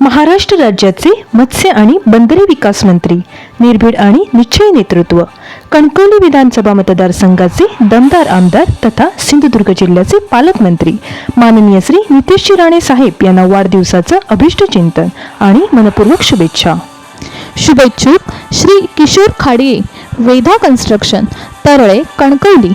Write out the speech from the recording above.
महाराष्ट्र राज्याचे मत्स्य आणि बंदरे विकास मंत्री निर्भीड आणि निश्चय नेतृत्व कणकवली विधानसभा मतदारसंघाचे दमदार आमदार तथा सिंधुदुर्ग जिल्ह्याचे पालकमंत्री माननीय श्री नितेशजी राणे साहेब यांना वाढदिवसाचं अभिष्ट चिंतन आणि मनपूर्वक शुभेच्छा. शुभेच्छुक श्री किशोर खाडे वेधा कन्स्ट्रक्शन तरळे कणकवली.